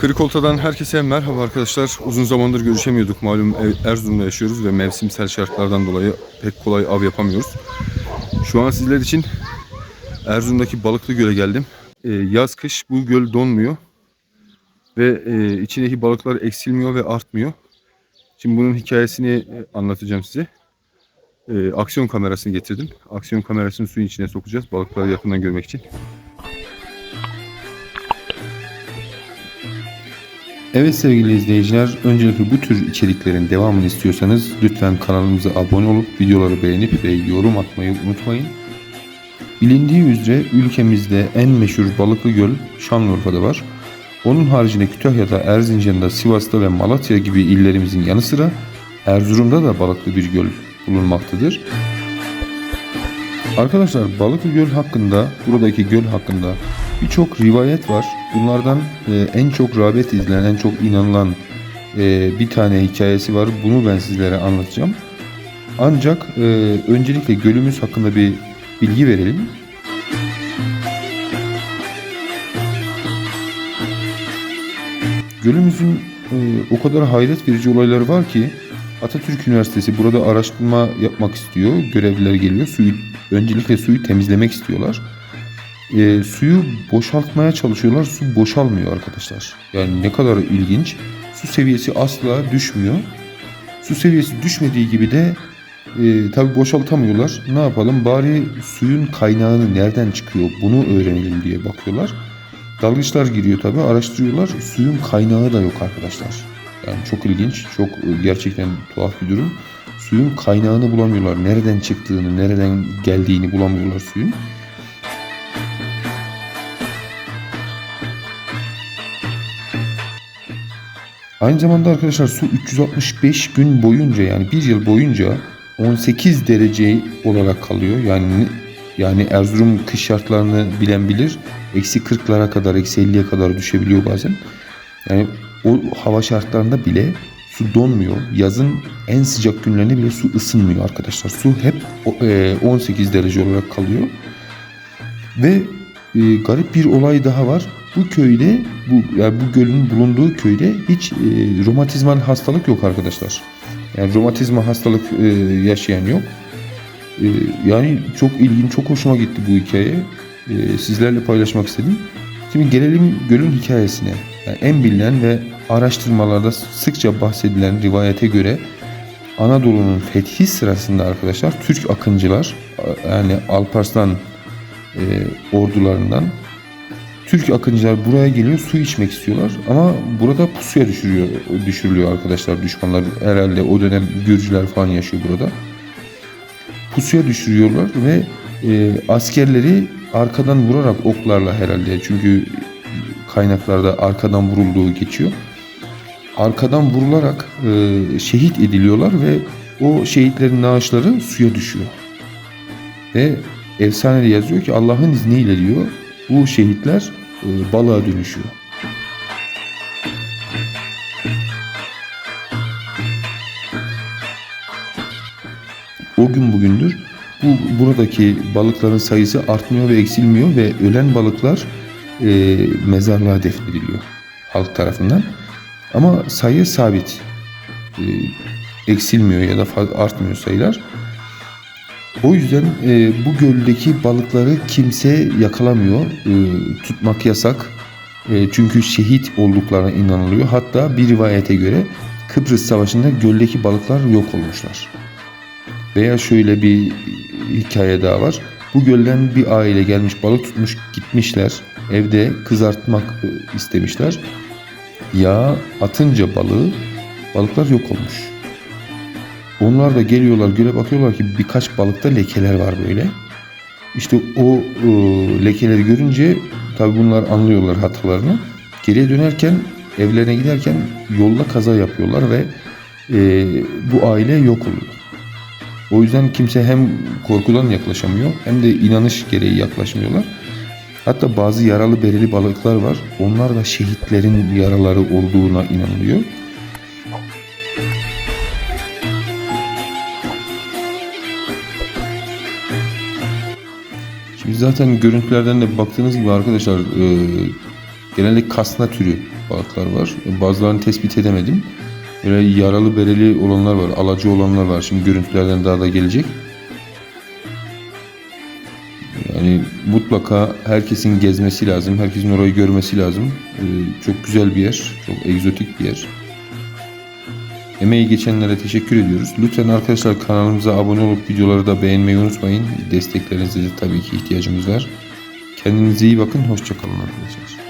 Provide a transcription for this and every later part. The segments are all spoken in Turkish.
Kırıkolta'dan herkese merhaba arkadaşlar. Uzun zamandır görüşemiyorduk. Malum ev- Erzurum'da yaşıyoruz ve mevsimsel şartlardan dolayı pek kolay av yapamıyoruz. Şu an sizler için Erzurum'daki Balıklı Göl'e geldim. Ee, yaz kış bu göl donmuyor. Ve e, içindeki balıklar eksilmiyor ve artmıyor. Şimdi bunun hikayesini e, anlatacağım size. E, aksiyon kamerasını getirdim. Aksiyon kamerasını suyun içine sokacağız. Balıkları yakından görmek için. Evet sevgili izleyiciler, öncelikle bu tür içeriklerin devamını istiyorsanız lütfen kanalımıza abone olup videoları beğenip ve yorum atmayı unutmayın. Bilindiği üzere ülkemizde en meşhur balıklı göl Şanlıurfa'da var. Onun haricinde Kütahya'da, Erzincan'da, Sivas'ta ve Malatya gibi illerimizin yanı sıra Erzurum'da da balıklı bir göl bulunmaktadır. Arkadaşlar Balıklı Göl hakkında, buradaki göl hakkında birçok rivayet var. Bunlardan e, en çok rağbet edilen, en çok inanılan e, bir tane hikayesi var. Bunu ben sizlere anlatacağım. Ancak e, öncelikle gölümüz hakkında bir bilgi verelim. Gölümüzün o kadar hayret verici olayları var ki Atatürk Üniversitesi burada araştırma yapmak istiyor. Görevliler geliyor. Suyu öncelikle suyu temizlemek istiyorlar. E, suyu boşaltmaya çalışıyorlar. Su boşalmıyor arkadaşlar. Yani ne kadar ilginç. Su seviyesi asla düşmüyor. Su seviyesi düşmediği gibi de e, tabi boşaltamıyorlar. Ne yapalım? Bari suyun kaynağını nereden çıkıyor bunu öğrenelim diye bakıyorlar. Dalgıçlar giriyor tabi araştırıyorlar. Suyun kaynağı da yok arkadaşlar. Yani çok ilginç, çok e, gerçekten tuhaf bir durum. Suyun kaynağını bulamıyorlar. Nereden çıktığını, nereden geldiğini bulamıyorlar suyun. Aynı zamanda arkadaşlar su 365 gün boyunca yani bir yıl boyunca 18 derece olarak kalıyor. Yani yani Erzurum kış şartlarını bilen bilir. Eksi 40'lara kadar, eksi 50'ye kadar düşebiliyor bazen. Yani o hava şartlarında bile su donmuyor. Yazın en sıcak günlerinde bile su ısınmıyor arkadaşlar. Su hep o- e, 18 derece olarak kalıyor. Ve e, garip bir olay daha var. Bu köyde, bu yani bu gölün bulunduğu köyde hiç e, romatizmal hastalık yok arkadaşlar. Yani romatizma hastalık e, yaşayan yok. E, yani çok ilginç, çok hoşuma gitti bu hikaye. E, sizlerle paylaşmak istedim. Şimdi gelelim gölün hikayesine. Yani en bilinen ve araştırmalarda sıkça bahsedilen rivayete göre Anadolu'nun fethi sırasında arkadaşlar Türk akıncılar yani Alparslan e, ordularından Türk akıncılar buraya geliyor su içmek istiyorlar ama burada pusuya düşürüyor, düşürülüyor arkadaşlar düşmanlar herhalde o dönem Gürcüler falan yaşıyor burada. Pusuya düşürüyorlar ve e, askerleri arkadan vurarak oklarla herhalde çünkü kaynaklarda arkadan vurulduğu geçiyor. Arkadan vurularak e, şehit ediliyorlar ve o şehitlerin naaşları suya düşüyor. Ve efsanede yazıyor ki Allah'ın izniyle diyor bu şehitler e, balığa dönüşüyor. O gün bugündür bu buradaki balıkların sayısı artmıyor ve eksilmiyor ve ölen balıklar e, mezarlığa defnediliyor halk tarafından. Ama sayı sabit. E, eksilmiyor ya da artmıyor sayılar. O yüzden e, bu göldeki balıkları kimse yakalamıyor. E, tutmak yasak. E, çünkü şehit olduklarına inanılıyor. Hatta bir rivayete göre Kıbrıs Savaşı'nda göldeki balıklar yok olmuşlar. Veya şöyle bir hikaye daha var. Bu gölden bir aile gelmiş balık tutmuş gitmişler. Evde kızartmak e, istemişler. Yağ atınca balığı balıklar yok olmuş. Onlar da geliyorlar göle bakıyorlar ki birkaç balıkta lekeler var böyle. İşte o e, lekeleri görünce tabi bunlar anlıyorlar hatalarını. Geriye dönerken evlerine giderken yolda kaza yapıyorlar ve e, bu aile yok oluyor. O yüzden kimse hem korkudan yaklaşamıyor hem de inanış gereği yaklaşmıyorlar. Hatta bazı yaralı bereli balıklar var. Onlar da şehitlerin yaraları olduğuna inanılıyor. Şimdi zaten görüntülerden de baktığınız gibi arkadaşlar e, Genelde kasna türü balıklar var. Bazılarını tespit edemedim. Böyle yaralı bereli olanlar var, alacı olanlar var. Şimdi görüntülerden daha da gelecek. Yani mutlaka herkesin gezmesi lazım, herkesin orayı görmesi lazım. Ee, çok güzel bir yer, çok egzotik bir yer. Emeği geçenlere teşekkür ediyoruz. Lütfen arkadaşlar kanalımıza abone olup videoları da beğenmeyi unutmayın. Desteklerinize de tabii ki ihtiyacımız var. Kendinize iyi bakın, hoşçakalın arkadaşlar.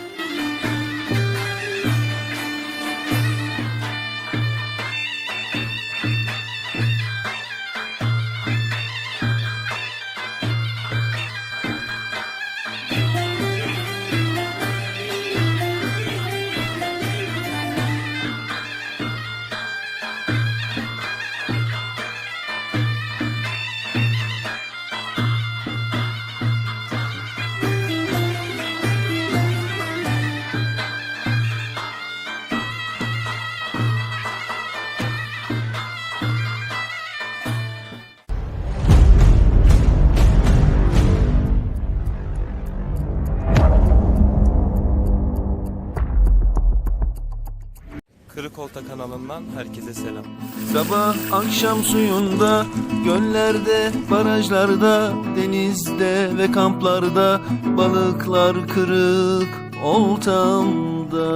Kanalından herkese selam. Sabah akşam suyunda, göllerde, barajlarda, denizde ve kamplarda balıklar kırık oltamda.